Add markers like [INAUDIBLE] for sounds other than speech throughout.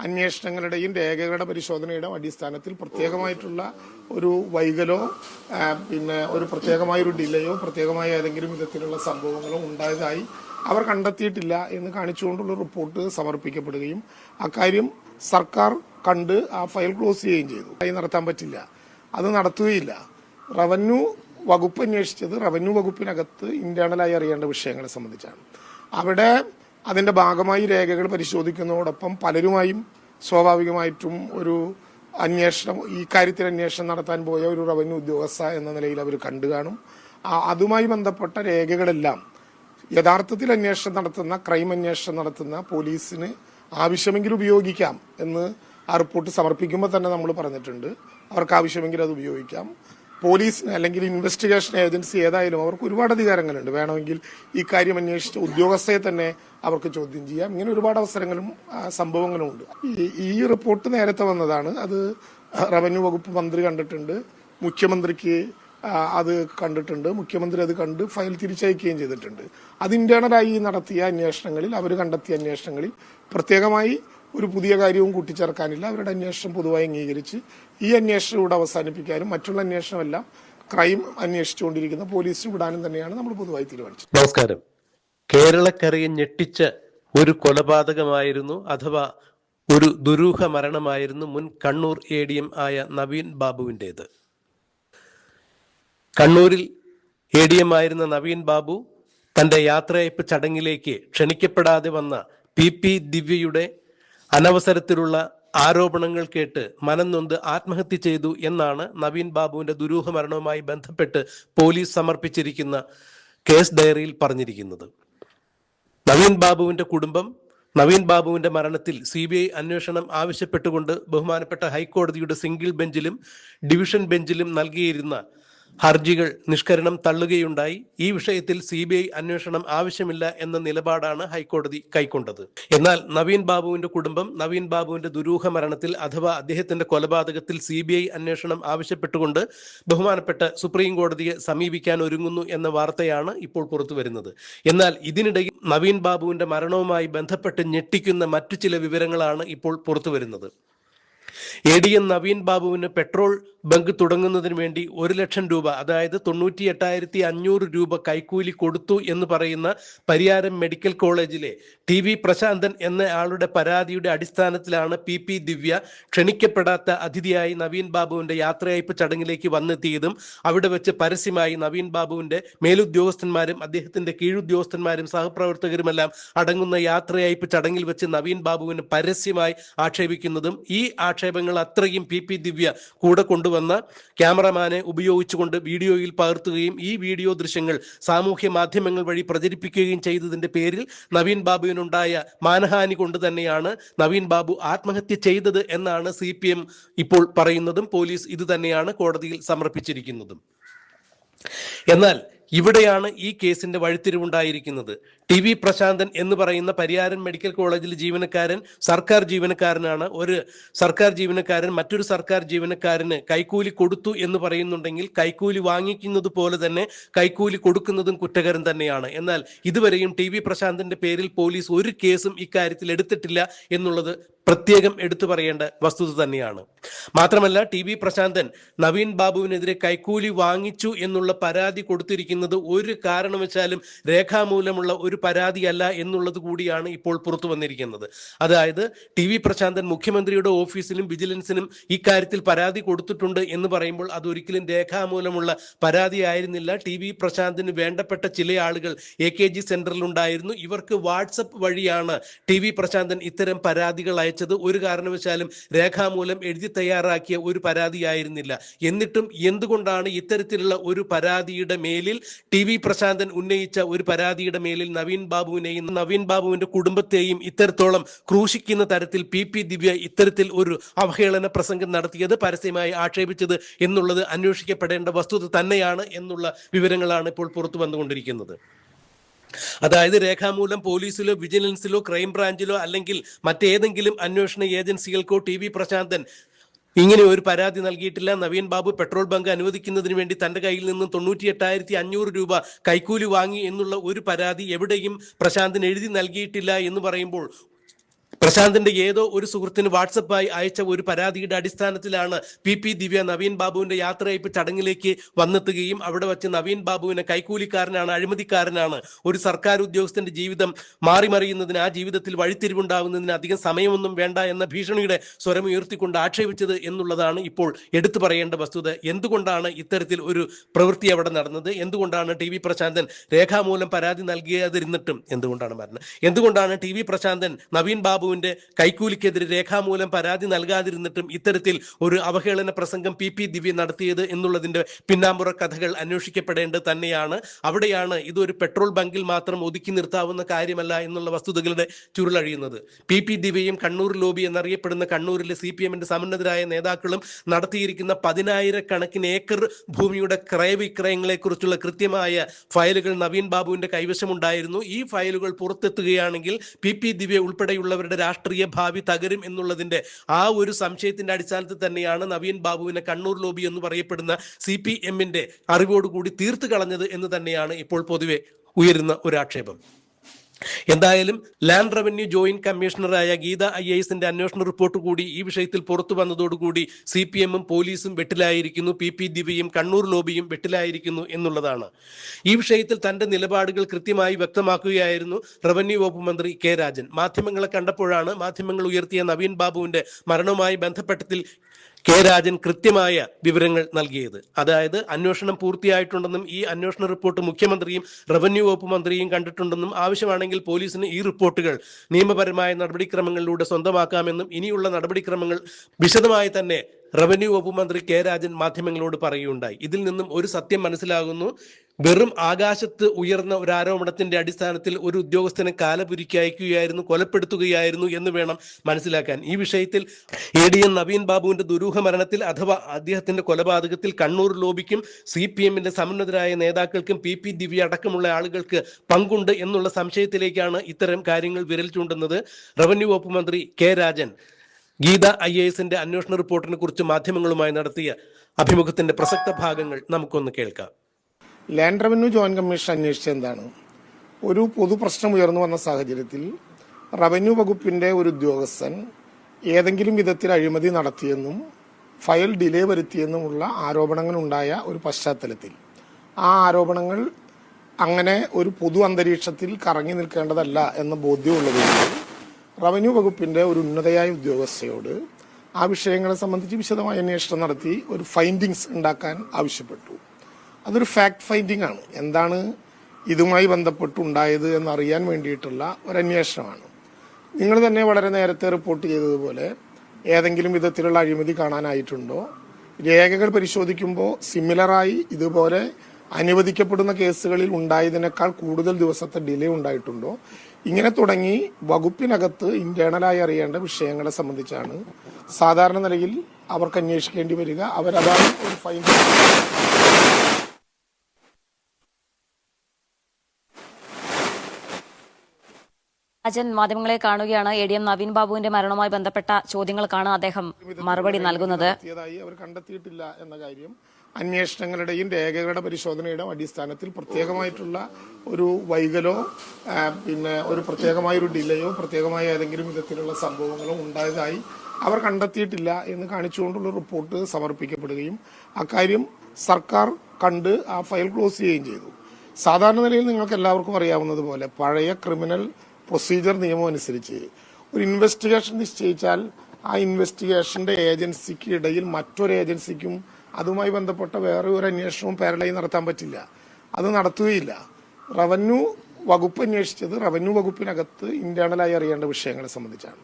അന്വേഷണങ്ങളുടെയും രേഖകളുടെ പരിശോധനയുടെയും അടിസ്ഥാനത്തിൽ പ്രത്യേകമായിട്ടുള്ള ഒരു വൈകലോ പിന്നെ ഒരു പ്രത്യേകമായ ഒരു ഡിലയോ പ്രത്യേകമായ ഏതെങ്കിലും വിധത്തിലുള്ള സംഭവങ്ങളോ ഉണ്ടായതായി അവർ കണ്ടെത്തിയിട്ടില്ല എന്ന് കാണിച്ചുകൊണ്ടുള്ള റിപ്പോർട്ട് സമർപ്പിക്കപ്പെടുകയും അക്കാര്യം സർക്കാർ കണ്ട് ആ ഫയൽ ക്ലോസ് ചെയ്യുകയും ചെയ്തു. കൈ നടത്താൻ പറ്റില്ല. അത് നടത്തുകയില്ല. റവന്യൂ വകുപ്പ് അന്വേഷിച്ചത് റവന്യൂ വകുപ്പിനകത്ത് ഇന്റേണലായി അറിയേണ്ട വിഷയങ്ങളെ സംബന്ധിച്ചാണ്. അവിടെ അതിന്റെ ഭാഗമായി രേഖകൾ പരിശോധിക്കുന്നതോടൊപ്പം പലരുമായും സ്വാഭാവികമായിട്ടും ഒരു അന്വേഷണം ഈ കാര്യത്തിൽ അന്വേഷണം നടത്താൻ പോയ ഒരു റവന്യൂ ഉദ്യോഗസ്ഥ എന്ന നിലയിൽ അവർ കണ്ടു കാണും. അതുമായി ബന്ധപ്പെട്ട രേഖകളെല്ലാം യഥാർത്ഥത്തിൽ അന്വേഷണം നടത്തുന്ന ക്രൈം അന്വേഷണം നടത്തുന്ന പോലീസിന് ആവശ്യമെങ്കിൽ ഉപയോഗിക്കാം എന്ന് ആ റിപ്പോർട്ട് സമർപ്പിക്കുമ്പോൾ തന്നെ നമ്മൾ പറഞ്ഞിട്ടുണ്ട്. അവർക്ക് ആവശ്യമെങ്കിൽ അത് ഉപയോഗിക്കാം. പോലീസിന് അല്ലെങ്കിൽ ഇൻവെസ്റ്റിഗേഷൻ ഏജൻസി ഏതായാലും അവർക്ക് ഒരുപാട് അധികാരങ്ങളുണ്ട്. വേണമെങ്കിൽ ഈ കാര്യം അന്വേഷിച്ച ഉദ്യോഗസ്ഥയെ തന്നെ അവർക്ക് ചോദ്യം ചെയ്യാം. ഇങ്ങനെ ഒരുപാട് അവസരങ്ങളും സംഭവങ്ങളും ഉണ്ട്. ഈ- റിപ്പോർട്ട് നേരത്തെ വന്നതാണ്. അത് റവന്യൂ വകുപ്പ് മന്ത്രി കണ്ടിട്ടുണ്ട്. മുഖ്യമന്ത്രിക്ക് അത് കണ്ടിട്ടുണ്ട്. മുഖ്യമന്ത്രി അത് കണ്ട് ഫയൽ തിരിച്ചയക്കുകയും ചെയ്തിട്ടുണ്ട്. അത് ഇന്റേണലായി നടത്തിയ അന്വേഷണങ്ങളിൽ അവർ കണ്ടെത്തിയ അന്വേഷണങ്ങളിൽ പ്രത്യേകമായി ഒരു പുതിയ കാര്യവും കൂട്ടിച്ചേർക്കാനില്ല. അവരുടെ അന്വേഷണം പൊതുവായി അംഗീകരിച്ച് ഈ അന്വേഷണം ഇവിടെ അവസാനിപ്പിക്കാനും മറ്റുള്ള അന്വേഷണമെല്ലാം ക്രൈം അന്വേഷിച്ചുകൊണ്ടിരിക്കുന്ന പോലീസ് വിടാനും തന്നെയാണ് നമ്മൾ പൊതുവായി തീരുമാനിച്ചത്. നമസ്കാരം. കേരളക്കരയെ ഞെട്ടിച്ച ഒരു കൊലപാതകമായിരുന്നു അഥവാ ഒരു ദുരൂഹ മരണമായിരുന്നു മുൻ കണ്ണൂർ എ ഡി എം ആയ നവീൻ ബാബുവിന്റേത്. കണ്ണൂരിൽ എ ഡി എം ആയിരുന്ന നവീൻ ബാബു തന്റെ യാത്രയയപ്പ് ചടങ്ങിലേക്ക് ക്ഷണിക്കപ്പെടാതെ വന്ന പി പി ദിവ്യയുടെ അനവസരത്തിലുള്ള ആരോപണങ്ങൾ കേട്ട് മനം നൊന്ത് ആത്മഹത്യ ചെയ്തു എന്നാണ് നവീൻ ബാബുവിന്റെ ദുരൂഹ മരണവുമായി ബന്ധപ്പെട്ട് പോലീസ് സമർപ്പിച്ചിരിക്കുന്ന കേസ് ഡയറിയിൽ പറഞ്ഞിരിക്കുന്നത്. നവീൻ ബാബുവിന്റെ കുടുംബം നവീൻ ബാബുവിന്റെ മരണത്തിൽ സി ബി ഐ അന്വേഷണം ആവശ്യപ്പെട്ടുകൊണ്ട് ബഹുമാനപ്പെട്ട ഹൈക്കോടതിയുടെ സിംഗിൾ ബെഞ്ചിലും ഡിവിഷൻ ബെഞ്ചിലും നൽകിയിരുന്ന ഹർജികൾ നിഷ്കരണം തള്ളുകയുണ്ടായി. ഈ വിഷയത്തിൽ സി ബി ഐ അന്വേഷണം ആവശ്യമില്ല എന്ന നിലപാടാണ് ഹൈക്കോടതി കൈക്കൊണ്ടത്. എന്നാൽ നവീൻ ബാബുവിന്റെ കുടുംബം നവീൻ ബാബുവിന്റെ ദുരൂഹ മരണത്തിൽ അഥവാ അദ്ദേഹത്തിന്റെ കൊലപാതകത്തിൽ സി ബി ഐ അന്വേഷണം ആവശ്യപ്പെട്ടുകൊണ്ട് ബഹുമാനപ്പെട്ട സുപ്രീം കോടതിയെ സമീപിക്കാൻ ഒരുങ്ങുന്നു എന്ന വാർത്തയാണ് ഇപ്പോൾ പുറത്തു വരുന്നത്. എന്നാൽ ഇതിനിടയിൽ നവീൻ ബാബുവിന്റെ മരണവുമായി ബന്ധപ്പെട്ട് ഞെട്ടിക്കുന്ന മറ്റു ചില വിവരങ്ങളാണ് ഇപ്പോൾ പുറത്തു വരുന്നത്. എ ഡി എം നവീൻ ബാബുവിന് പെട്രോൾ ബങ്ക് തുടങ്ങുന്നതിന് വേണ്ടി ഒരു ലക്ഷം രൂപ അതായത് തൊണ്ണൂറ്റി എട്ടായിരത്തി അഞ്ഞൂറ് രൂപ കൈക്കൂലി കൊടുത്തു എന്ന് പറയുന്ന പരിയാരം മെഡിക്കൽ കോളേജിലെ ടി വി പ്രശാന്തൻ എന്ന ആളുടെ പരാതിയുടെ അടിസ്ഥാനത്തിലാണ് പി പി ദിവ്യ ക്ഷണിക്കപ്പെടാത്ത അതിഥിയായി നവീൻ ബാബുവിന്റെ യാത്രയയപ്പ് ചടങ്ങിലേക്ക് വന്നെത്തിയതും അവിടെ വെച്ച് പരസ്യമായി നവീൻ ബാബുവിന്റെ മേലുദ്യോഗസ്ഥന്മാരും അദ്ദേഹത്തിന്റെ കീഴുദ്യോഗസ്ഥന്മാരും സഹപ്രവർത്തകരുമെല്ലാം അടങ്ങുന്ന യാത്രയയപ്പ് ചടങ്ങിൽ വെച്ച് നവീൻ ബാബുവിന് പരസ്യമായി ആക്ഷേപിക്കുന്നതും ഈ ആക്ഷേപങ്ങൾ അത്രയും പി പി ദിവ്യ കൂടെ കൊണ്ടുവന്ന ക്യാമറമാനെ ഉപയോഗിച്ചുകൊണ്ട് വീഡിയോയിൽ പകർത്തുകയും ഈ വീഡിയോ ദൃശ്യങ്ങൾ സാമൂഹ്യ മാധ്യമങ്ങൾ വഴി പ്രചരിപ്പിക്കുകയും ചെയ്തതിന്റെ പേരിൽ നവീൻ ബാബുവിനുണ്ടായ മാനഹാനി കൊണ്ട് തന്നെയാണ് നവീൻ ബാബു ആത്മഹത്യ ചെയ്തത് എന്നാണ് സി ഇപ്പോൾ പറയുന്നതും പോലീസ് ഇത് തന്നെയാണ് കോടതിയിൽ സമർപ്പിച്ചിരിക്കുന്നതും. എന്നാൽ ഇവിടെയാണ് ഈ കേസിന്റെ വഴിത്തിരിവുണ്ടായിരിക്കുന്നത്. ടി വി പ്രശാന്തൻ എന്ന് പറയുന്ന പരിയാരൻ മെഡിക്കൽ കോളേജിലെ ജീവനക്കാരൻ സർക്കാർ ജീവനക്കാരനാണ്. ഒരു സർക്കാർ ജീവനക്കാരൻ മറ്റൊരു സർക്കാർ ജീവനക്കാരന് കൈക്കൂലി കൊടുത്തു എന്ന് പറയുന്നുണ്ടെങ്കിൽ കൈക്കൂലി വാങ്ങിക്കുന്നത് പോലെ തന്നെ കൈക്കൂലി കൊടുക്കുന്നതും കുറ്റകരം തന്നെയാണ്. എന്നാൽ ഇതുവരെയും ടി വി പ്രശാന്തന്റെ പേരിൽ പോലീസ് ഒരു കേസും ഇക്കാര്യത്തിൽ എടുത്തിട്ടില്ല എന്നുള്ളത് പ്രത്യേകം എടുത്തു പറയേണ്ട വസ്തുത തന്നെയാണ്. മാത്രമല്ല ടി വി പ്രശാന്തൻ നവീൻ ബാബുവിനെതിരെ കൈക്കൂലി വാങ്ങിച്ചു എന്നുള്ള പരാതി കൊടുത്തിരിക്കുന്നത് ഒരു കാരണവശാലും രേഖാമൂലമുള്ള ഒരു പരാതിയല്ല എന്നുള്ളത് കൂടിയാണ് ഇപ്പോൾ പുറത്തു വന്നിരിക്കുന്നത്. അതായത് ടി വി പ്രശാന്തൻ മുഖ്യമന്ത്രിയുടെ ഓഫീസിലും വിജിലൻസിനും ഇക്കാര്യത്തിൽ പരാതി കൊടുത്തിട്ടുണ്ട് എന്ന് പറയുമ്പോൾ അതൊരിക്കലും രേഖാമൂലമുള്ള പരാതിയായിരുന്നില്ല ടി വി പ്രശാന്തിന് വേണ്ടപ്പെട്ട ചില ആളുകൾ എ കെ ജി സെന്ററിലുണ്ടായിരുന്നു. ഇവർക്ക് വാട്സപ്പ് വഴിയാണ് ടി വി പ്രശാന്തൻ ഇത്തരം പരാതികൾ ഒരു കാരണവശാലും രേഖാമൂലം എഴുതി തയ്യാറാക്കിയ ഒരു പരാതിയായിരുന്നില്ല. എന്നിട്ടും എന്തുകൊണ്ടാണ് ഇത്തരത്തിലുള്ള ഒരു പരാതിയുടെ മേലിൽ ടി വി പ്രശാന്തൻ ഉന്നയിച്ച ഒരു പരാതിയുടെ മേലിൽ നവീൻ ബാബുവിനെയും നവീൻ ബാബുവിന്റെ കുടുംബത്തെയും ഇത്തരത്തോളം ക്രൂശിക്കുന്ന തരത്തിൽ പി പി ദിവ്യ ഇത്തരത്തിൽ ഒരു അവഹേളന പ്രസംഗം നടത്തിയത് പരസ്യമായി ആക്ഷേപിച്ചത് എന്നുള്ളത് അന്വേഷിക്കപ്പെടേണ്ട വസ്തുത തന്നെയാണ് എന്നുള്ള വിവരങ്ങളാണ് ഇപ്പോൾ പുറത്തു വന്നുകൊണ്ടിരിക്കുന്നത്. അതായത് രേഖാമൂലം പോലീസിലോ വിജിലൻസിലോ ക്രൈം ബ്രാഞ്ചിലോ അല്ലെങ്കിൽ മറ്റേതെങ്കിലും അന്വേഷണ ഏജൻസികൾക്കോ ടി വി പ്രശാന്തൻ ഇങ്ങനെ ഒരു പരാതി നൽകിയിട്ടില്ല. നവീൻ ബാബു പെട്രോൾ ബങ്ക് അനുവദിക്കുന്നതിന് വേണ്ടി തന്റെ കയ്യിൽ നിന്ന് തൊണ്ണൂറ്റി എട്ടായിരത്തി അഞ്ഞൂറ് രൂപ കൈക്കൂലി വാങ്ങി എന്നുള്ള ഒരു പരാതി എവിടെയും പ്രശാന്തൻ എഴുതി നൽകിയിട്ടില്ല എന്ന് പറയുമ്പോൾ പ്രശാന്തിന്റെ ഏതോ ഒരു സുഹൃത്തിന് വാട്സപ്പായി അയച്ച ഒരു പരാതിയുടെ അടിസ്ഥാനത്തിലാണ് പി പി ദിവ്യ നവീൻ ബാബുവിന്റെ യാത്രയയപ്പ് ചടങ്ങിലേക്ക് വന്നെത്തുകയും അവിടെ വച്ച് നവീൻ ബാബുവിനെ കൈക്കൂലിക്കാരനാണ് അഴിമതിക്കാരനാണ്. ഒരു സർക്കാർ ഉദ്യോഗസ്ഥന്റെ ജീവിതം മാറിമറിയുന്നതിന് ആ ജീവിതത്തിൽ വഴിത്തിരിവുണ്ടാകുന്നതിന് അധികം സമയമൊന്നും വേണ്ട എന്ന ഭീഷണിയുടെ സ്വരം ഉയർത്തിക്കൊണ്ട് ആക്ഷേപിച്ചത് എന്നുള്ളതാണ് ഇപ്പോൾ എടുത്തു പറയേണ്ട വസ്തുത. എന്തുകൊണ്ടാണ് ഇത്തരത്തിൽ ഒരു പ്രവൃത്തി അവിടെ നടന്നത്? എന്തുകൊണ്ടാണ് ടി വി പ്രശാന്തൻ രേഖാമൂലം പരാതി നൽകിയാതിരുന്നിട്ടും? എന്തുകൊണ്ടാണ് മരണം? എന്തുകൊണ്ടാണ് ടി വി പ്രശാന്തൻ നവീൻ ബാബുവിന്റെ കൈക്കൂലിക്കെതിരെ രേഖാമൂലം പരാതി നൽകാതിരുന്നിട്ടും ഇത്തരത്തിൽ ഒരു അവഹേളന പ്രസംഗം പി പി ദിവ്യ നടത്തിയത് എന്നുള്ളതിന്റെ പിന്നാമ്പുറ കഥകൾ അന്വേഷിക്കപ്പെടേണ്ടത് തന്നെയാണ്. അവിടെയാണ് ഇതൊരു പെട്രോൾ ബങ്കിൽ മാത്രം ഒതുക്കി നിർത്താവുന്ന കാര്യമല്ല എന്നുള്ള വസ്തുതകളുടെ ചുരുളഴിയുന്നത്. പി പി ദിവ്യയും കണ്ണൂർ ലോബി എന്നറിയപ്പെടുന്ന കണ്ണൂരിലെ സി പി എമ്മിന്റെ സമന്നതരായ നേതാക്കളും നടത്തിയിരിക്കുന്ന പതിനായിരക്കണക്കിന് ഏക്കർ ഭൂമിയുടെ ക്രയവിക്രയങ്ങളെ കുറിച്ചുള്ള കൃത്യമായ ഫയലുകൾ നവീൻ ബാബുവിന്റെ കൈവശമുണ്ടായിരുന്നു. ഈ ഫയലുകൾ പുറത്തെത്തുകയാണെങ്കിൽ പി പി ദിവ്യ ഉൾപ്പെടെയുള്ളവരുടെ രാഷ്ട്രീയ ഭാവി തകരും എന്നുള്ളതിന്റെ ആ ഒരു സംശയത്തിന്റെ അടിസ്ഥാനത്തിൽ തന്നെയാണ് നവീൻ ബാബുവിനെ കണ്ണൂർ ലോബി എന്ന് പറയപ്പെടുന്ന സി പി എമ്മിന്റെ അറിവോടുകൂടി തീർത്തു കളഞ്ഞത് എന്ന് തന്നെയാണ് ഇപ്പോൾ പൊതുവെ ഉയരുന്ന ഒരു ആക്ഷേപം. എന്തായാലും ലാൻഡ് റവന്യൂ ജോയിന്റ് കമ്മീഷണറായ ഗീത ഐ എസിന്റെ അന്വേഷണ റിപ്പോർട്ട് കൂടി ഈ വിഷയത്തിൽ പുറത്തു വന്നതോടുകൂടി സി പി എമ്മും പോലീസും വെട്ടിലായിരിക്കുന്നു പി പി ദിവ്യയും കണ്ണൂർ ലോബിയും വെട്ടിലായിരിക്കുന്നു എന്നുള്ളതാണ്. ഈ വിഷയത്തിൽ തന്റെ നിലപാടുകൾ കൃത്യമായി വ്യക്തമാക്കുകയായിരുന്നു റവന്യൂ വകുപ്പ് മന്ത്രി കെ രാജൻ. മാധ്യമങ്ങളെ കണ്ടപ്പോഴാണ് മാധ്യമങ്ങൾ ഉയർത്തിയ നവീൻ ബാബുവിന്റെ മരണവുമായി ബന്ധപ്പെട്ടതിൽ കെ രാജൻ കൃത്യമായ വിവരങ്ങൾ നൽകിയത്. അതായത് അന്വേഷണം പൂർത്തിയായിട്ടുണ്ടെന്നും ഈ അന്വേഷണ റിപ്പോർട്ട് മുഖ്യമന്ത്രിയും റവന്യൂ വകുപ്പ് മന്ത്രിയും കണ്ടിട്ടുണ്ടെന്നും ആവശ്യമാണെങ്കിൽ പോലീസിന് ഈ റിപ്പോർട്ടുകൾ നിയമപരമായ നടപടിക്രമങ്ങളിലൂടെ സ്വന്തമാക്കാമെന്നും ഇനിയുള്ള നടപടിക്രമങ്ങൾ വിശദമായി തന്നെ റവന്യൂ വകുപ്പ് മന്ത്രി കെ രാജൻ മാധ്യമങ്ങളോട് പറയുകയുണ്ടായി. ഇതിൽ നിന്നും ഒരു സത്യം മനസ്സിലാകുന്നു. വെറും ആകാശത്ത് ഉയർന്ന ഒരു ആരോപണത്തിന്റെ അടിസ്ഥാനത്തിൽ ഒരു ഉദ്യോഗസ്ഥനെ കാലപുരിക്ക് അയക്കുകയായിരുന്നു കൊലപ്പെടുത്തുകയായിരുന്നു എന്ന് വേണം മനസ്സിലാക്കാൻ. ഈ വിഷയത്തിൽ എ ഡി എൻ നവീൻ ബാബുവിന്റെ ദുരൂഹ മരണത്തിൽ അഥവാ അദ്ദേഹത്തിന്റെ കൊലപാതകത്തിൽ കണ്ണൂർ ലോബിക്കും സി പി എമ്മിന്റെ സമന്നതരായ നേതാക്കൾക്കും പി പി ദിവ്യ അടക്കമുള്ള ആളുകൾക്ക് പങ്കുണ്ട് എന്നുള്ള സംശയത്തിലേക്കാണ് ഇത്തരം കാര്യങ്ങൾ വിരൽ ചൂണ്ടുന്നത്. റവന്യൂ വകുപ്പ് മന്ത്രി K Rajan. Geetha I A എസിന്റെ അന്വേഷണ റിപ്പോർട്ടിനെ കുറിച്ച് മാധ്യമങ്ങളുമായി നടത്തിയ അഭിമുഖത്തിന്റെ പ്രസക്ത ഭാഗങ്ങൾ നമുക്കൊന്ന് കേൾക്കാം. ലാൻഡ് റവന്യൂ ജോയിന്റ് കമ്മീഷൻ അന്വേഷിച്ചത് എന്താണ്? ഒരു പൊതു പ്രശ്നം ഉയർന്നു വന്ന സാഹചര്യത്തിൽ റവന്യൂ വകുപ്പിന്റെ ഒരു ഉദ്യോഗസ്ഥൻ ഏതെങ്കിലും വിധത്തിൽ അഴിമതി നടത്തിയെന്നും ഫയൽ ഡിലേ വരുത്തിയെന്നുമുള്ള ആരോപണങ്ങൾ ഉണ്ടായ ഒരു പശ്ചാത്തലത്തിൽ. ആ ആരോപണങ്ങൾ അങ്ങനെ ഒരു പൊതു അന്തരീക്ഷത്തിൽ കറങ്ങി നിൽക്കേണ്ടതല്ല എന്ന ബോധ്യമുള്ളതുകൊണ്ട് റവന്യൂ വകുപ്പിന്റെ ഒരു ഉന്നതയായ ഉദ്യോഗസ്ഥയോട് ആ വിഷയങ്ങളെ സംബന്ധിച്ച് വിശദമായ അന്വേഷണം നടത്തി ഒരു ഫൈൻഡിങ്സ് ഉണ്ടാക്കാൻ ആവശ്യപ്പെട്ടു. അതൊരു ഫാക്ട് ഫൈൻഡിങ് ആണ്. എന്താണ് ഇതുമായി ബന്ധപ്പെട്ടുണ്ടായത് എന്നറിയാൻ വേണ്ടിയിട്ടുള്ള ഒരു അന്വേഷണമാണ്. നിങ്ങൾ തന്നെ വളരെ നേരത്തെ റിപ്പോർട്ട് ചെയ്തതുപോലെ ഏതെങ്കിലും വിധത്തിലുള്ള അഴിമതി കാണാനായിട്ടുണ്ടോ? രേഖകൾ പരിശോധിക്കുമ്പോൾ സിമിലറായി ഇതുപോലെ അനുവദിക്കപ്പെടുന്ന കേസുകളിൽ ഉണ്ടായതിനേക്കാൾ കൂടുതൽ ദിവസത്തെ ഡിലേ ഉണ്ടായിട്ടുണ്ടോ? ഇങ്ങനെ തുടങ്ങി വകുപ്പിനകത്ത് ഇന്റേണലായി അറിയേണ്ട വിഷയങ്ങളെ സംബന്ധിച്ചാണ്. സാധാരണ നിലയിൽ അവർക്ക് അന്വേഷിക്കേണ്ടി വരിക. അവരതാണ് ഒരു ഫൈൻ രാജൻ മാധ്യമങ്ങളെ കാണുകയാണ് എ ഡി എം നവീൻ ബാബുവിന്റെ മരണവുമായി ബന്ധപ്പെട്ട ചോദ്യങ്ങൾക്കാണ് അദ്ദേഹം മറുപടി നൽകുന്നത്. അവർ കണ്ടെത്തിയിട്ടില്ല എന്ന കാര്യം അന്വേഷണങ്ങളുടെയും രേഖകളുടെ പരിശോധനയുടെയും അടിസ്ഥാനത്തിൽ പ്രത്യേകമായിട്ടുള്ള ഒരു വൈകലോ പിന്നെ ഒരു പ്രത്യേകമായ ഒരു ഡിലയോ പ്രത്യേകമായ ഏതെങ്കിലും വിധത്തിലുള്ള സംഭവങ്ങളോ ഉണ്ടായതായി അവർ കണ്ടെത്തിയിട്ടില്ല എന്ന് കാണിച്ചുകൊണ്ടുള്ള റിപ്പോർട്ട് സമർപ്പിക്കപ്പെടുകയും അക്കാര്യം സർക്കാർ കണ്ട് ആ ഫയൽ ക്ലോസ് ചെയ്യുകയും ചെയ്തു. സാധാരണ നിലയിൽ നിങ്ങൾക്ക് എല്ലാവർക്കും അറിയാവുന്നത് പോലെ പഴയ ക്രിമിനൽ പ്രൊസീജിയർ നിയമം അനുസരിച്ച് ഒരു ഇൻവെസ്റ്റിഗേഷൻ നിശ്ചയിച്ചാൽ ആ ഇൻവെസ്റ്റിഗേഷന്റെ ഏജൻസിക്ക് ഇടയിൽ മറ്റൊരു ഏജൻസിക്കും അതുമായി ബന്ധപ്പെട്ട വേറെ ഒരു അന്വേഷണവും പാരലായി നടത്താൻ പറ്റില്ല. അത് നടത്തുകയില്ല. റവന്യൂ വകുപ്പ് അന്വേഷിച്ചത് റവന്യൂ വകുപ്പിനകത്ത് ഇന്റേണലായി അറിയേണ്ട വിഷയങ്ങളെ സംബന്ധിച്ചാണ്.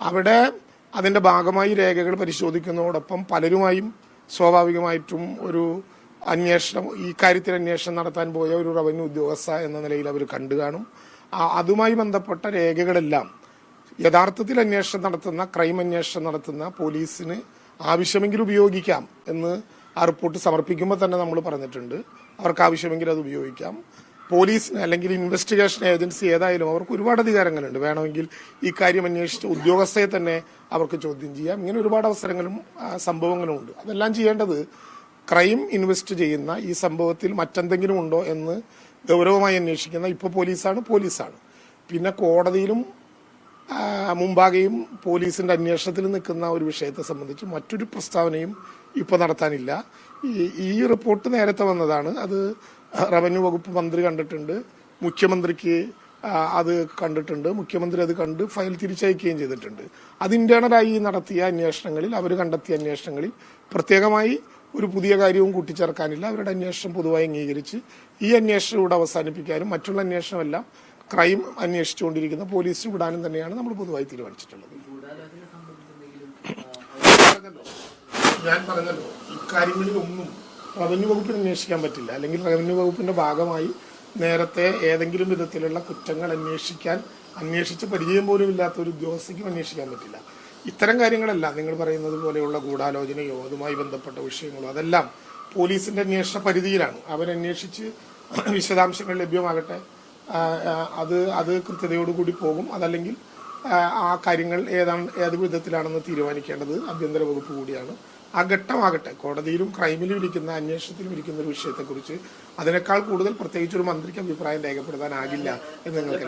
അവിടെ അതിന്റെ ഭാഗമായി രേഖകൾ പരിശോധിക്കുന്നതോടൊപ്പം പലരുമായും സ്വാഭാവികമായിട്ടും ഒരു അന്വേഷണം ഈ കാര്യത്തിൽ അന്വേഷണം നടത്താൻ പോയ ഒരു റവന്യൂ ഉദ്യോഗസ്ഥ എന്ന നിലയിൽ അവർ കണ്ടു കാണും. അതുമായി ബന്ധപ്പെട്ട രേഖകളെല്ലാം യഥാർത്ഥത്തിൽ അന്വേഷണം നടത്തുന്ന ക്രൈം അന്വേഷണം നടത്തുന്ന പോലീസിന് ആവശ്യമെങ്കിൽ ഉപയോഗിക്കാം എന്ന് ആ റിപ്പോർട്ട് സമർപ്പിക്കുമ്പോൾ തന്നെ നമ്മൾ പറഞ്ഞിട്ടുണ്ട്. അവർക്ക് ആവശ്യമെങ്കിൽ അത് ഉപയോഗിക്കാം. പോലീസിന് അല്ലെങ്കിൽ ഇൻവെസ്റ്റിഗേഷൻ ഏജൻസി ഏതായാലും അവർക്ക് ഒരുപാട് അധികാരങ്ങളുണ്ട്. വേണമെങ്കിൽ ഈ കാര്യം അന്വേഷിച്ച ഉദ്യോഗസ്ഥയെ തന്നെ അവർക്ക് ചോദ്യം ചെയ്യാം. ഇങ്ങനെ ഒരുപാട് അവസരങ്ങളും സംഭവങ്ങളും ഉണ്ട്. അതെല്ലാം ചെയ്യേണ്ടത് ക്രൈം ഇൻവെസ്റ്റ് ചെയ്യുന്ന ഈ സംഭവത്തിൽ മറ്റെന്തെങ്കിലും ഉണ്ടോ എന്ന് ഗൗരവമായി അന്വേഷിക്കുന്ന ഇപ്പോൾ പോലീസാണ് പോലീസാണ്. പിന്നെ കോടതിയിലും മുമ്പാകെയും പോലീസിന്റെ അന്വേഷണത്തിൽ നിൽക്കുന്ന ഒരു വിഷയത്തെ സംബന്ധിച്ച് മറ്റൊരു പ്രസ്താവനയും ഇപ്പോൾ നടത്താനില്ല. ഈ റിപ്പോർട്ട് നേരത്തെ വന്നതാണ്. അത് റവന്യൂ വകുപ്പ് മന്ത്രി കണ്ടിട്ടുണ്ട്. മുഖ്യമന്ത്രിക്ക് അത് കണ്ടിട്ടുണ്ട്. മുഖ്യമന്ത്രി അത് കണ്ട് ഫയൽ തിരിച്ചയക്കുകയും ചെയ്തിട്ടുണ്ട്. അത് ഇന്റേണലായി നടത്തിയ അന്വേഷണങ്ങളിൽ അവർ കണ്ടെത്തിയ അന്വേഷണങ്ങളിൽ പ്രത്യേകമായി ഒരു പുതിയ കാര്യവും കൂട്ടിച്ചേർക്കാനില്ല. അവരുടെ അന്വേഷണം പൊതുവായി അംഗീകരിച്ച് ഈ അന്വേഷണം ഇവിടെ അവസാനിപ്പിക്കാനും മറ്റുള്ള അന്വേഷണമെല്ലാം ക്രൈം അന്വേഷിച്ചുകൊണ്ടിരിക്കുന്ന പോലീസിന് വിടാനും തന്നെയാണ് നമ്മൾ പൊതുവായി തീരുമാനിച്ചിട്ടുള്ളത്. [COUGHS] ഞാൻ പറഞ്ഞല്ലോ ഇക്കാര്യങ്ങളിലൊന്നും റവന്യൂ വകുപ്പിന് അന്വേഷിക്കാൻ പറ്റില്ല. അല്ലെങ്കിൽ റവന്യൂ വകുപ്പിന്റെ ഭാഗമായി നേരത്തെ ഏതെങ്കിലും വിധത്തിലുള്ള കുറ്റങ്ങൾ അന്വേഷിക്കാൻ അന്വേഷിച്ച് പരിചയം പോലും ഇല്ലാത്ത ഒരു ഉദ്യോഗസ്ഥയ്ക്കും അന്വേഷിക്കാൻ പറ്റില്ല. ഇത്തരം കാര്യങ്ങളെല്ലാം നിങ്ങൾ പറയുന്നത് പോലെയുള്ള ഗൂഢാലോചനയോ അതുമായി ബന്ധപ്പെട്ട വിഷയങ്ങളോ. അതെല്ലാം പോലീസിന്റെ അന്വേഷണ പരിധിയിലാണ്. അവരന്വേഷിച്ച് വിശദാംശങ്ങൾ ലഭ്യമാകട്ടെ. അത് അത് കൃത്യതയോടുകൂടി പോകും. അതല്ലെങ്കിൽ ആ കാര്യങ്ങൾ ഏതാണ് ഏത് വിധത്തിലാണെന്ന് തീരുമാനിക്കേണ്ടത് ആഭ്യന്തര വകുപ്പ് കൂടിയാണ്. ആ ഘട്ടമാകട്ടെ കോടതിയിലും ക്രൈമിലും ഇരിക്കുന്ന അന്വേഷണത്തിലും ഇരിക്കുന്ന ഒരു വിഷയത്തെക്കുറിച്ച് അതിനേക്കാൾ കൂടുതൽ പ്രത്യേകിച്ച് ഒരു മന്ത്രിക്ക് അഭിപ്രായം രേഖപ്പെടുത്താനാകില്ല എന്ന് നിങ്ങൾക്ക്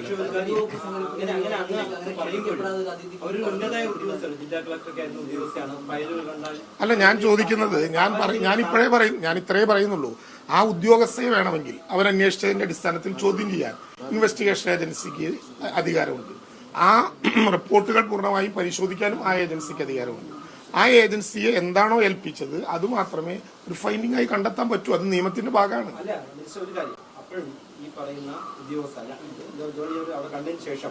അല്ല ഞാൻ ചോദിക്കുന്നത് ഞാൻ പറയും ഞാൻ ഇപ്പോഴേ പറയും ഞാൻ ഇത്രേ പറയുന്നുള്ളൂ. ആ ഉദ്യോഗസ്ഥയെ വേണമെങ്കിൽ അവരന്വേഷിച്ചതിന്റെ അടിസ്ഥാനത്തിൽ ചോദ്യം ചെയ്യാൻ ഇൻവെസ്റ്റിഗേഷൻ ഏജൻസിക്ക് അധികാരമുണ്ട്. ആ [CLEARS THROAT] റിപ്പോർട്ടുകൾ പൂർണമായും പരിശോധിക്കാനും ആ ഏജൻസിക്ക് അധികാരമുണ്ട്. ആ ഏജൻസിയെ എന്താണോ ഏൽപ്പിച്ചത് അത് മാത്രമേ ഒരു ഫൈൻഡിംഗ് ആയി കണ്ടെത്താൻ പറ്റൂ. അത് നിയമത്തിന്റെ ഭാഗമാണ്. ഈ പറയുന്ന ശേഷം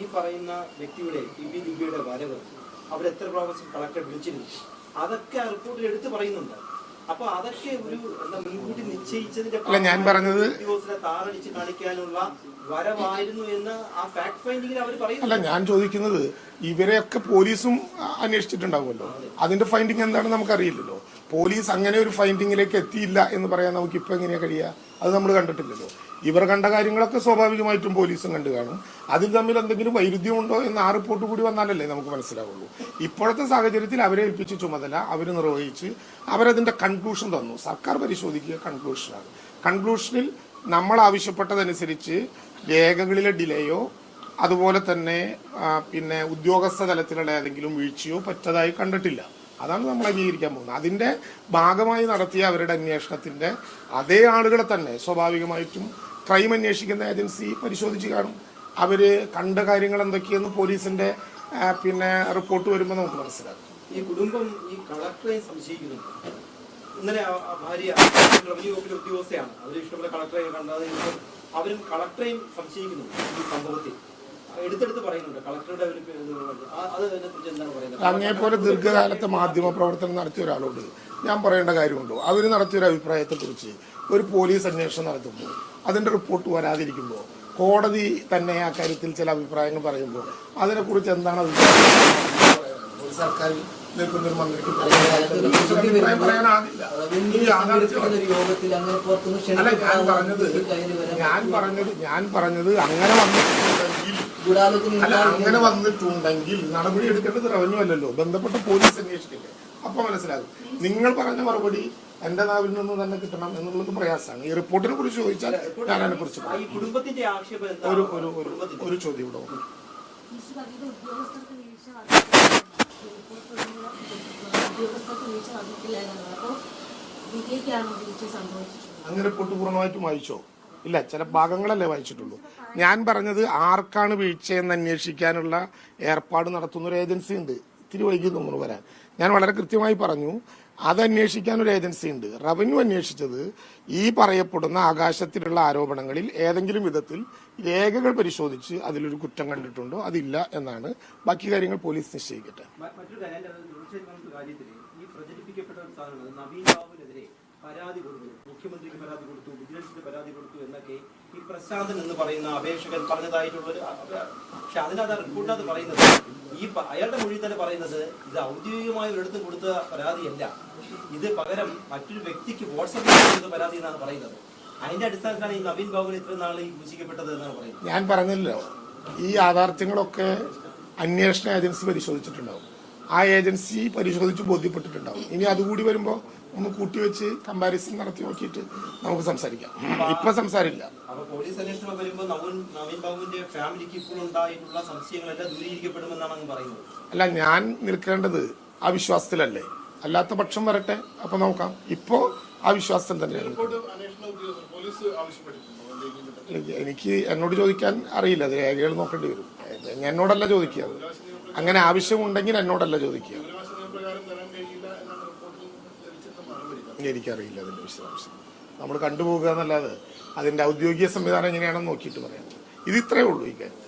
ഈ പറയുന്ന വ്യക്തിയുടെ അവരെത്ര പ്രാവശ്യം കളക്ടർ വിളിച്ചിരുന്നു? അതൊക്കെ റിപ്പോർട്ടിൽ എടുത്തു പറയുന്നുണ്ട്. അല്ല, ഞാൻ പറഞ്ഞത് അല്ല ഞാൻ ചോദിക്കുന്നത് ഇവരെയൊക്കെ പോലീസും അന്വേഷിച്ചിട്ടുണ്ടാവുമല്ലോ. അതിന്റെ ഫൈൻഡിങ് എന്താണെന്ന് നമുക്കറിയില്ലല്ലോ. പോലീസ് അങ്ങനെ ഒരു ഫൈൻഡിങ്ങിലേക്ക് എത്തിയില്ല എന്ന് പറയാൻ നമുക്ക് ഇപ്പൊ എങ്ങനെയാ കഴിയുക? അത് നമ്മൾ കണ്ടിട്ടില്ലല്ലോ. ഇവർ കണ്ട കാര്യങ്ങളൊക്കെ സ്വാഭാവികമായിട്ടും പോലീസും കണ്ടു കാണും. അതിൽ തമ്മിൽ എന്തെങ്കിലും വൈരുദ്ധ്യമുണ്ടോ എന്ന് ആ റിപ്പോർട്ട് കൂടി വന്നാലല്ലേ നമുക്ക് മനസ്സിലാവുള്ളൂ. ഇപ്പോഴത്തെ സാഹചര്യത്തിൽ അവരെ ഏൽപ്പിച്ച ചുമതല അവർ നിർവഹിച്ച് അവരതിന്റെ കൺക്ലൂഷൻ തന്നു. സർക്കാർ പരിശോധിക്കുക കൺക്ലൂഷനാണ് കൺക്ലൂഷനിൽ നമ്മൾ ആവശ്യപ്പെട്ടതനുസരിച്ച് രേഖകളിലെ ഡിലേയോ അതുപോലെ തന്നെ പിന്നെ ഉദ്യോഗസ്ഥ തലത്തിലുള്ള ഏതെങ്കിലും വീഴ്ചയോ പറ്റതായി കണ്ടിട്ടില്ല. അതാണ് നമ്മൾ അംഗീകരിക്കാൻ പോകുന്നത്. അതിന്റെ ഭാഗമായി നടത്തിയ അവരുടെ അന്വേഷണത്തിന്റെ അതേ ആളുകളെ തന്നെ സ്വാഭാവികമായിട്ടും ക്രൈം അന്വേഷിക്കുന്ന ഏജൻസി പരിശോധിച്ച് കാണും. അവർ കണ്ട കാര്യങ്ങൾ എന്തൊക്കെയെന്ന് പോലീസിന്റെ പിന്നെ റിപ്പോർട്ട് വരുമ്പോൾ നമുക്ക് മനസ്സിലാക്കും. ഈ കുടുംബം ഈ കളക്ടറെ സംശയിക്കുന്നു. ഇന്നലെ ഭാര്യ റവന്യൂ വകുപ്പിലെ ഉദ്യോഗസ്ഥയാണ്. അവർ ഇഷ്ടപ്പെട്ട കളക്ടറെ കണ്ടതിന് അവരും കളക്ടറെയും സംശയിക്കുന്നു ഈ സംഭവത്തിൽ അങ്ങേപോലെ ദീർഘകാലത്തെ മാധ്യമ പ്രവർത്തനം നടത്തിയ ഒരാളോട് ഞാൻ പറയേണ്ട കാര്യമുണ്ടോ അവർ നടത്തിയ ഒരു അഭിപ്രായത്തെക്കുറിച്ച് ഒരു പോലീസ് അന്വേഷണം നടത്തുമ്പോൾ അതിന്റെ റിപ്പോർട്ട് വരാതിരിക്കുമ്പോൾ കോടതി തന്നെ ആ കാര്യത്തിൽ ചില അഭിപ്രായങ്ങൾ പറയുമ്പോൾ അതിനെക്കുറിച്ച് എന്താണ് അഭിപ്രായം മന്ത്രിക്ക് അല്ല ഞാൻ പറഞ്ഞത് ഞാൻ പറഞ്ഞത് ഞാൻ പറഞ്ഞത് അങ്ങനെ ഗൂഢാലോചന അല്ല അങ്ങനെ വന്നിട്ടുണ്ടെങ്കിൽ നടപടി എടുക്കേണ്ടത് റവന്യൂ അല്ലല്ലോ. ബന്ധപ്പെട്ട പോലീസ് അന്വേഷിക്കട്ടെ അപ്പൊ മനസ്സിലാകും. നിങ്ങൾ പറഞ്ഞ മറുപടി എന്റെ നാവിൽ നിന്ന് തന്നെ കിട്ടണം എന്നുള്ളത് പ്രയാസമാണ്. ഈ റിപ്പോർട്ടിനെ കുറിച്ച് ചോദിച്ചാൽ ഞാൻ അതിനെ കുറിച്ച് ആ, കുടുംബത്തിന്റെ ആക്ഷേപം എന്താ? ഒരു ഒരു ഒരു ഒരു ചോദ്യം ഇവിടെ അങ്ങനെ റിപ്പോർട്ട് പൂർണമായിട്ടും വായിച്ചോ? ഇല്ല ചില ഭാഗങ്ങളല്ലേ വായിച്ചിട്ടുള്ളൂ. ഞാൻ പറഞ്ഞത് ആർക്കാണ് വീഴ്ചയെന്ന് അന്വേഷിക്കാനുള്ള ഏർപ്പാട് നടത്തുന്ന ഒരു ഏജൻസി ഉണ്ട്. ഇത്തിരി വൈകി തോന്നുന്നു വരാൻ. ഞാൻ വളരെ കൃത്യമായി പറഞ്ഞു അത് അന്വേഷിക്കാൻ ഒരു ഏജൻസി ഉണ്ട്. റവന്യൂ അന്വേഷിച്ചത് ഈ പറയപ്പെടുന്ന ആകാശത്തിലുള്ള ആരോപണങ്ങളിൽ ഏതെങ്കിലും വിധത്തിൽ രേഖകൾ പരിശോധിച്ച് അതിലൊരു കുറ്റം കണ്ടിട്ടുണ്ടോ അതില്ല എന്നാണ്. ബാക്കി കാര്യങ്ങൾ പോലീസ് നിശ്ചയിക്കട്ടെ. മറ്റൊരു കാര്യം ഈ നവീൻ പരാതി കൊടുത്തു. മുഖ്യമന്ത്രിക്ക് പരാതി കൊടുത്തു വിജിലൻസിന് പരാതി കൊടുത്തു എന്നൊക്കെ ഈ പ്രശാന്തൻ എന്ന് പറയുന്ന അപേക്ഷകൻ പറഞ്ഞതായിട്ടുള്ളൊരു പക്ഷെ അതിനകത്ത് റിപ്പോർട്ടത് പറയുന്നത് ഈ അയാളുടെ മൊഴി തന്നെ പറയുന്നത് ഇത് ഔദ്യോഗികമായി ഒരിടത്തും കൊടുത്ത പരാതിയല്ല. ഇത് പകരം മറ്റൊരു വ്യക്തിക്ക് വാട്സപ്പിൽ കൊടുത്ത പരാതി എന്നാണ് പറയുന്നത്. അതിന്റെ അടിസ്ഥാനത്തിലാണ് ഈ നവീൻ ബാബുവിന് ഇത്ര നാൾ ഈ സൂചിക്കപ്പെട്ടത് എന്നാണ് പറയുന്നത്. ഞാൻ പറഞ്ഞല്ലോ ഈ യാഥാർത്ഥ്യങ്ങളൊക്കെ അന്വേഷണ ഏജൻസി പരിശോധിച്ചിട്ടുണ്ടാവും. ആ ഏജൻസി പരിശോധിച്ച് ബോധ്യപ്പെട്ടിട്ടുണ്ടാവും. ഇനി അതുകൂടി വരുമ്പോൾ ഒന്ന് കൂട്ടിവെച്ച് കമ്പാരിസൺ നടത്തി നോക്കിയിട്ട് നമുക്ക് സംസാരിക്കാം. ഇപ്പൊ സംസാരില്ല. അല്ല ഞാൻ നിൽക്കേണ്ടത് ആ വിശ്വാസത്തിലല്ലേ? അല്ലാത്ത പക്ഷം വരട്ടെ. അപ്പൊ നോക്കാം. ഇപ്പോ ആ വിശ്വാസത്തിൽ തന്നെയാണ്. എനിക്ക് എന്നോട് ചോദിക്കാൻ അറിയില്ല. അത് രേഖകൾ നോക്കേണ്ടി വരും. എന്നോടല്ല ചോദിക്കുക. അത് അങ്ങനെ ആവശ്യമുണ്ടെങ്കിൽ എന്നോടല്ല ചോദിക്കുക. എനിക്കറിയില്ല അതിന്റെ വിശദാംശം. നമ്മൾ കണ്ടുപോകുക എന്നല്ലാതെ അതിന്റെ ഔദ്യോഗിക സംവിധാനം എങ്ങനെയാണെന്ന് നോക്കിയിട്ട് പറയാം. ഇത് ഇത്രയേ ഉള്ളൂ ഈ കാര്യം.